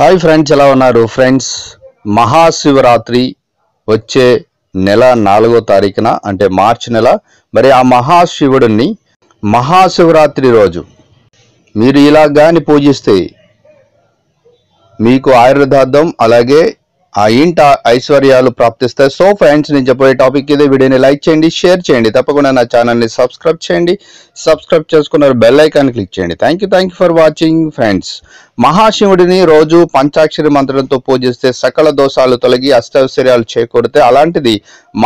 Hi friends ఎలా ఉన్నారు? Friends Mahashivratri వచ్చే నెల నాలుగో తారీఖున అంటే మార్చి నెల. మరి ఆ మహాశివుడిని మహాశివరాత్రి రోజు మీరు ఇలా గాని పూజిస్తే మీకు ఆయుర్దార్థం అలాగే ఆ ఇంట ఐశ్వర్యాలు ప్రాప్తిస్తాయి సో ఫ్రెండ్స్ నేను చెప్పే టాపిక్ ఇదే. వీడియోని లైక్ చేయండి షేర్ చేయండి. తప్పకుండా నా ఛానల్ని సబ్స్క్రైబ్ చేయండి. సబ్స్క్రైబ్ చేసుకున్నారు బెల్ ఐకాన్ క్లిక్ చేయండి. Thank you thank you for watching friends మహాశివుడిని రోజు పంచాక్షరి మంత్రంతో పూజిస్తే సకల దోషాలు తొలగి అష్టైశ్వర్యాలు చేకూరితే అలాంటిది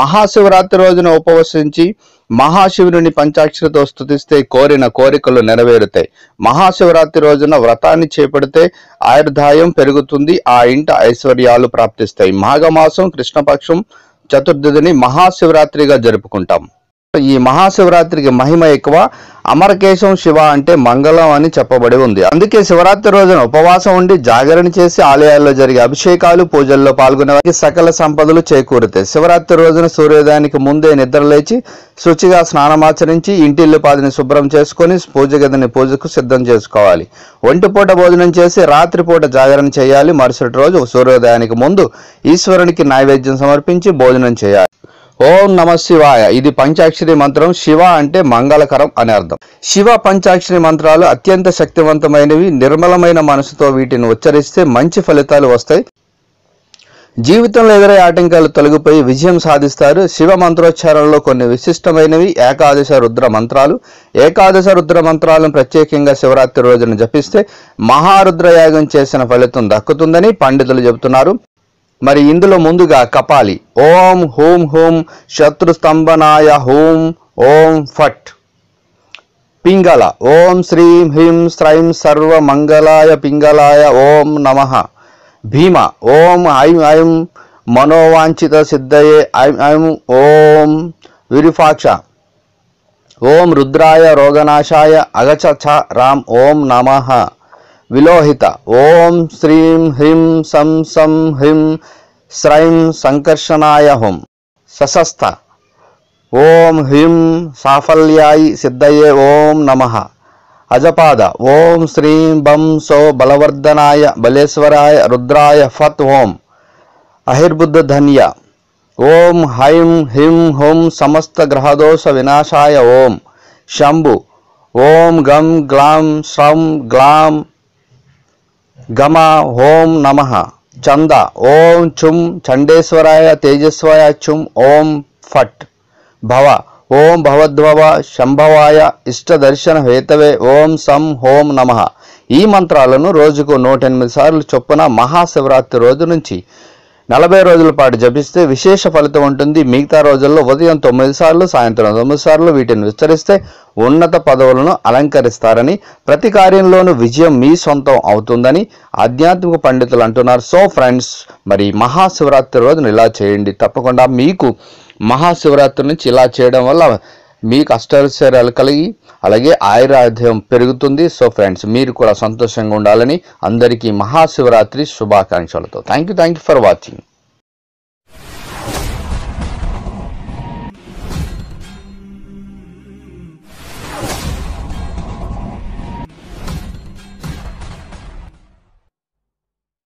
మహాశివరాత్రి రోజున ఉపవసించి మహాశివుని పంచాక్షరితో స్తుతిస్తే కోరిన కోరికలు నెరవేరుతాయి. మహాశివరాత్రి రోజున వ్రతాన్ని చేపడితే ఆయుర్దాయం పెరుగుతుంది ఆ ఇంట ఐశ్వర్యాలు ప్రాప్తిస్తాయి. మాఘమాసం కృష్ణపక్షం చతుర్థిని మహాశివరాత్రిగా జరుపుకుంటాం. ఈ మహాశివరాత్రికి మహిమ ఎక్కువ అమరకేశం శివ అంటే మంగళం అని చెప్పబడి ఉంది. అందుకే శివరాత్రి రోజున ఉపవాసం ఉండి జాగరణ చేసి ఆలయాల్లో జరిగే అభిషేకాలు పూజల్లో పాల్గొనే వారికి సకల సంపదలు చేకూరుతాయి శివరాత్రి రోజున సూర్యోదయానికి ముందే నిద్రలేచి శుచిగా స్నానమాచరించి ఇంటిల్లు పాదిని శుభ్రం చేసుకొని పూజ గదిని పూజకు సిద్ధం చేసుకోవాలి. ఒంటిపూట భోజనం చేసి రాత్రిపూట జాగరణ చేయాలి. మరుసటి రోజు సూర్యోదయానికి ముందు ఈశ్వరునికి నైవేద్యం సమర్పించి భోజనం చేయాలి. ఓం నమ శివాయ. ఇది పంచాక్షరి మంత్రం. శివ అంటే మంగళకరం అని అర్థం. శివ పంచాక్షరి మంత్రాలు అత్యంత శక్తివంతమైనవి. నిర్మలమైన మనసుతో వీటిని ఉచ్చరిస్తే మంచి ఫలితాలు వస్తాయి. జీవితంలో ఎదురయ్యే ఆటంకాలు తొలగిపోయి విజయం సాధిస్తారు. శివ మంత్రోచ్చారణలో కొన్ని విశిష్టమైనవి. ఏకాదశ రుద్ర మంత్రాలు. ఏకాదశ రుద్ర మంత్రాలను ప్రత్యేకంగా శివరాత్రి రోజున జపిస్తే మహారుద్రయాగం చేసిన ఫలితం దక్కుతుందని పండితులు చెబుతున్నారు. మరి ఇందులో ముందుగా కపాలి. ఓం హూం హూం శత్రు స్తంభనాయ హూం ఓం ఫట్. పింగళ. ఓం శ్రీం హ్రీం శ్రైం సర్వ మంగళాయ పింగళాయ ఓం నమః. భీమ. ఓం ఐం ఐం మనోవాంఛిత సిద్ధయే ఐం ఐం ఓం విరుఫాక్ష ఓం రుద్రాయ రోగనాశాయ అగచ రామ్ ఓం నమః. విలోహిత. ఓం శ్రీం హ్రీం సం సం హ్రీం శ్రైం సంకర్షణాయ హోం. సశస్త ఓం హ్రీం సాఫల్యాయి సిద్ధయే ఓం నమ. అజపాద. ఓం శ్రీం బం సో బలవర్ధనాయ బలేశ్వరాయ రుద్రాయ ఫత్ ఓం. అహిర్బుద్ధ ధన్య ఓం హైం హ్రీం హోం సమస్త గ్రహదోష వినాశాయ ఓం. శంభు. ఓం గం గ్లాం శ్రం గ్లాం గమ ఓం నమ చంద ఓం చుం చండేశ్వరాయ తేజస్వాయ చుం ఓం ఫట్ భవ ఓం భవద్భవ శంభవాయ ఇష్టదర్శన హేతవే ఓం సం హోం నమ ఈ మంత్రాలను రోజుకు నూట ఎనిమిది సార్లు చొప్పున మహాశివరాత్రి రోజు నుంచి నలభై రోజుల పాటు జపిస్తే విశేష ఫలితం ఉంటుంది. మిగతా రోజుల్లో ఉదయం తొమ్మిది సార్లు సాయంత్రం తొమ్మిది సార్లు వీటిని విస్తరిస్తే ఉన్నత పదవులను అలంకరిస్తారని ప్రతి కార్యంలోనూ విజయం మీ సొంతం అవుతుందని ఆధ్యాత్మిక పండితులు అంటున్నారు. సో ఫ్రెండ్స్ మరి మహాశివరాత్రి రోజున ఇలా చేయండి. తప్పకుండా మీకు మహాశివరాత్రి నుంచి ఇలా చేయడం వల్ల మీకు అష్టైశ్వర్యాలు కలిగి అలాగే ఆయురాధ్యం పెరుగుతుంది. సో ఫ్రెండ్స్ మీరు కూడా సంతోషంగా ఉండాలని అందరికీ Mahashivratri శుభాకాంక్షలతో. Thank you thank you for watching